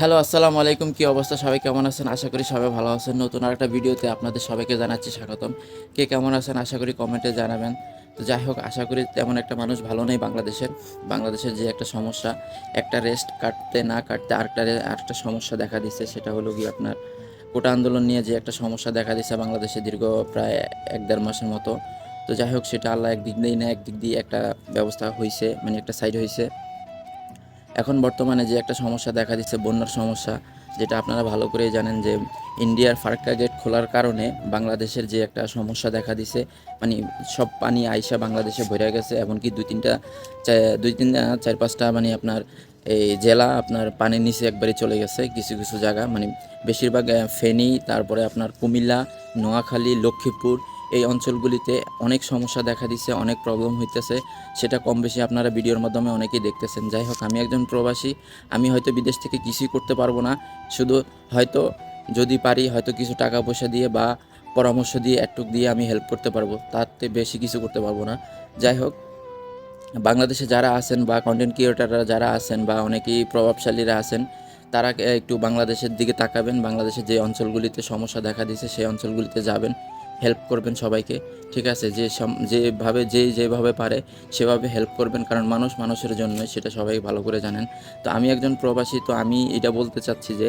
Hello, আসসালামু আলাইকুম। কি অবস্থা? সবাই কেমন আছেন? আশা করি সবাই ভালো আছেন। নতুন আরেকটা ভিডিওতে আপনাদের সবাইকে জানাচ্ছি স্বাগতম। কে কেমন আছেন? আশা করি কমেন্টে জানাবেন। তো যাই হোক, আশা করি তেমন একটা মানুষ ভালো নেই বাংলাদেশের বাংলাদেশের যে একটা সমস্যা, একটা রেস্ট কাটতে না কাটতে আরেকটা আরেকটা সমস্যা দেখা দিচ্ছে। সেটা হলো কি আপনার কোটা আন্দোলন নিয়ে যে একটা সমস্যা দেখা দিচ্ছে বাংলাদেশে দীর্ঘ প্রায় এক দেড় মাসের মতো। তো যাই হোক, সেটা আল্লাহ একদিক দিয়ে না, একদিক দিয়ে একটা ব্যবস্থা হয়েছে মানে একটা সাইড হয়েছে এখন বর্তমানে যে একটা সমস্যা দেখা দিচ্ছে, বন্যার সমস্যা, যেটা আপনারা ভালো করেই জানেন যে ইন্ডিয়ার ফারাক্কা গেট খোলার কারণে বাংলাদেশের যে একটা সমস্যা দেখা দিছে মানে সব পানি আইসা বাংলাদেশে ভরে গেছে, এমনকি দুই তিনটা দুই তিন চার পাঁচটা মানে আপনার এই জেলা আপনার পানির নিচে একবারে চলে গেছে, কিছু কিছু জায়গা মানে বেশিরভাগ ফেনী, তারপরে আপনার কুমিল্লা, নোয়াখালী, লক্ষ্মীপুর এই অঞ্চলগুলিতে অনেক সমস্যা দেখা দিচ্ছে অনেক প্রবলেম হইতেছে। সেটা কম বেশি আপনারা ভিডিওর মাধ্যমে অনেকেই দেখতেছেন। যাই হোক, আমি একজন প্রবাসী, আমি হয়তো বিদেশ থেকে কিছুই করতে পারব না। শুধু হয়তো যদি পারি, হয়তো কিছু টাকা পয়সা দিয়ে বা পরামর্শ দিয়ে একটুক দিয়ে আমি হেল্প করতে পারব। তাতে বেশি কিছু করতে পারব না। যাই হোক, বাংলাদেশে যারা আছেন বা কন্টেন্ট ক্রিয়েটাররা যারা আছেন বা অনেকেই প্রভাবশালীরা আছেন, তারা একটু বাংলাদেশের দিকে তাকাবেন। বাংলাদেশের যে অঞ্চলগুলিতে সমস্যা দেখা দিচ্ছে সেই অঞ্চলগুলিতে যাবেন। হেল্প করবেন সবাইকে, ঠিক আছে? যে যেভাবে যে যেভাবে পারে সেভাবে হেল্প করবেন, কারণ মানুষ মানুষের জন্য সেটা সবাই ভালো করে জানেন। তো আমি একজন প্রবাসী, তো আমি এটা বলতে চাচ্ছি যে,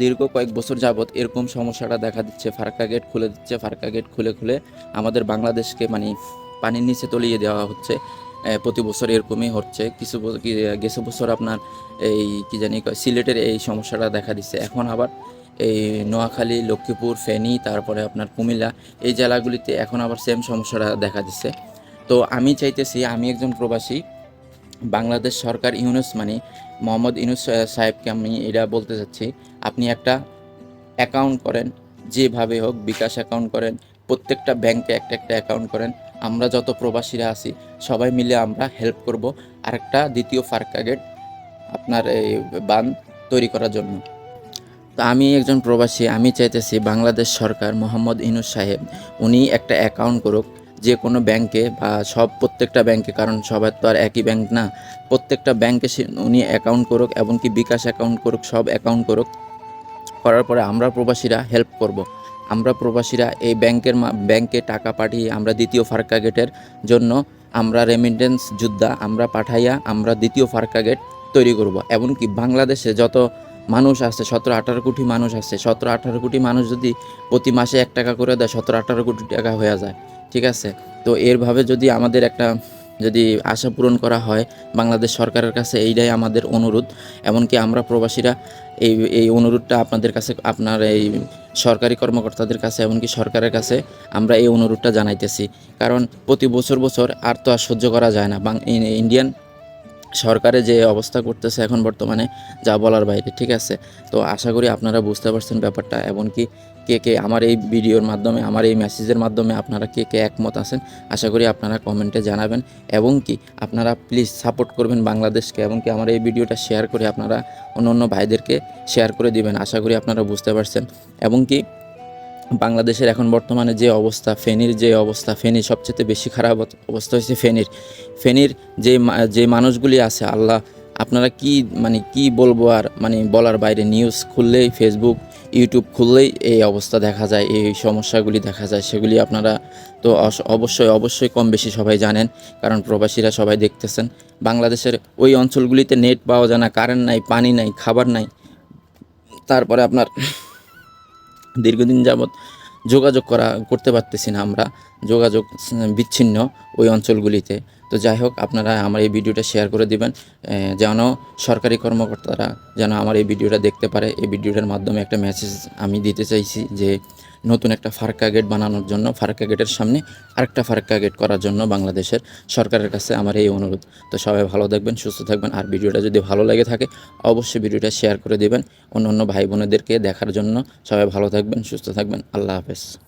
দীর্ঘ কয়েক বছর যাবৎ এরকম সমস্যাটা দেখা দিচ্ছে, ফারাক্কা গেট খুলে দিচ্ছে, ফারাক্কা গেট খুলে খুলে আমাদের বাংলাদেশকে মানে পানির নিচে তলিয়ে দেওয়া হচ্ছে। প্রতি বছর এরকমই হচ্ছে। কিছু গেছে বছর আপনার এই, কি জানি সিলেটের এই সমস্যাটা দেখা দিচ্ছে। এখন আবার এই নোয়াখালী, লক্ষ্মীপুর, ফেনী, তারপরে আপনার কুমিল্লা, এই জেলাগুলিতে এখন আবার সেম সমস্যাটা দেখা দিচ্ছে তো আমি চাইতেছি, আমি একজন প্রবাসী, বাংলাদেশ সরকার ইউনুস মানে মোহাম্মদ ইউনুস সাহেবকে আমি এটা বলতে চাচ্ছি, আপনি একটা অ্যাকাউন্ট করেন, যেভাবে হোক বিকাশ অ্যাকাউন্ট করেন, প্রত্যেকটা ব্যাংকে একটা একটা অ্যাকাউন্ট করেন, আমরা যত প্রবাসীরা আছি, সবাই মিলে আমরা হেল্প করব। আরেকটা দ্বিতীয় ফারকা গেট আপনার এই বান তৈরি করার জন্য। তো আমি একজন প্রবাসী, আমি চাইতেছি বাংলাদেশ সরকার মোহাম্মদ ইনুস সাহেব, উনি একটা অ্যাকাউন্ট করুক, যে কোনো ব্যাংকে বা সব প্রত্যেকটা ব্যাংকে কারণ সবার তো আর একই ব্যাংক না, প্রত্যেকটা ব্যাংকে উনি অ্যাকাউন্ট করুক, এমনকি বিকাশ অ্যাকাউন্ট করুক, সব অ্যাকাউন্ট করুক, করার পরে আমরা প্রবাসীরা হেল্প করব। আমরা প্রবাসীরা এই ব্যাংকের ব্যাংকে টাকা পাঠিয়ে আমরা দ্বিতীয় ফারকা গেটের জন্য আমরা রেমিটেন্স যোদ্ধা, আমরা পাঠাইয়া আমরা দ্বিতীয় ফারকা গেট তৈরি করব এমনকি বাংলাদেশে যত মানুষ আছে সতেরো আঠারো কোটি মানুষ আছে সতেরো আঠারো কোটি মানুষ যদি প্রতি মাসে এক টাকা করে দেয়, সতেরো আঠারো কোটি টাকা হয়ে যায়, ঠিক আছে? তো এরভাবে যদি আমাদের একটা, যদি আশা পূরণ করা হয়, বাংলাদেশ সরকারের কাছে এইটাই আমাদের অনুরোধ। এমনকি আমরা প্রবাসীরা এই এই অনুরোধটা আপনাদের কাছে, আপনার এই সরকারি কর্মকর্তাদের কাছে, এমনকি সরকারের কাছে আমরা এই অনুরোধটা জানাইতেছি। কারণ প্রতি বছর বছর আর তো আর সহ্য করা যায় না। ইন্ডিয়ান সরকারে যে অবস্থা করতেছে এখন বর্তমানে, যা বলার বাইরে, ঠিক আছে? তো আশা করি আপনারা বুঝতে পারছেন ব্যাপারটা, এমনকি কে কে আমার এই ভিডিওর মাধ্যমে, আমার এই মেসেজের মাধ্যমে আপনারা কে কে একমত আছেন, আশা করি আপনারা কমেন্টে জানাবেন, এবং কি আপনারা প্লিজ সাপোর্ট করবেন বাংলাদেশকে, এবং কি আমার এই ভিডিওটা শেয়ার করে আপনারা অন্য অন্য ভাইদেরকে শেয়ার করে দিবেন, আশা করি আপনারা বুঝতে পারছেন, এবং কি বাংলাদেশের এখন বর্তমানে যে অবস্থা, ফেনীর যে অবস্থা ফেনী সবচেয়ে বেশি খারাপ অবস্থা হয়েছে ফেনীর। ফেনীর যে যে মানুষগুলি আছে, আল্লাহ, আপনারা কি মানে কি বলব আর মানে বলার বাইরে নিউজ খুললেই ফেসবুক ইউটিউব খুললেই এই অবস্থা দেখা যায়, এই সমস্যাগুলি দেখা যায়, সেগুলি আপনারা তো অবশ্যই অবশ্যই কম বেশি সবাই জানেন, কারণ প্রবাসীরা সবাই দেখতেছেন। বাংলাদেশের ওই অঞ্চলগুলিতে নেট পাওয়া যায় না কারেন্ট নাই, পানি নাই, খাবার নাই। তারপরে আপনার দীর্ঘদিন যাবৎ যোগাযোগ করা, করতে পারতেছি না আমরা। যোগাযোগ বিচ্ছিন্ন ওই অঞ্চলগুলিতে। তো যাই হোক, আপনারা আমার এই ভিডিওটা শেয়ার করে দিবেন যেন সরকারি কর্মকর্তারা যেন আমার এই ভিডিওটা দেখতে পারে। এই ভিডিওটার মাধ্যমে একটা মেসেজ আমি দিতে চাইছি যে নতুন একটা ফারাক্কা গেট বানানোর জন্য, ফারাক্কা গেটের সামনে আরেকটা ফারাক্কা গেট করার জন্য বাংলাদেশের সরকারের কাছে আমার এই অনুরোধ। তো সবাই ভালো থাকবেন, সুস্থ থাকবেন। আর ভিডিওটা যদি ভালো লাগে থাকে, অবশ্যই ভিডিওটা শেয়ার করে দেবেন অন্য অন্য ভাই বোনেদেরকে দেখার জন্য। সবাই ভালো থাকবেন, সুস্থ থাকবেন। আল্লাহ হাফেজ।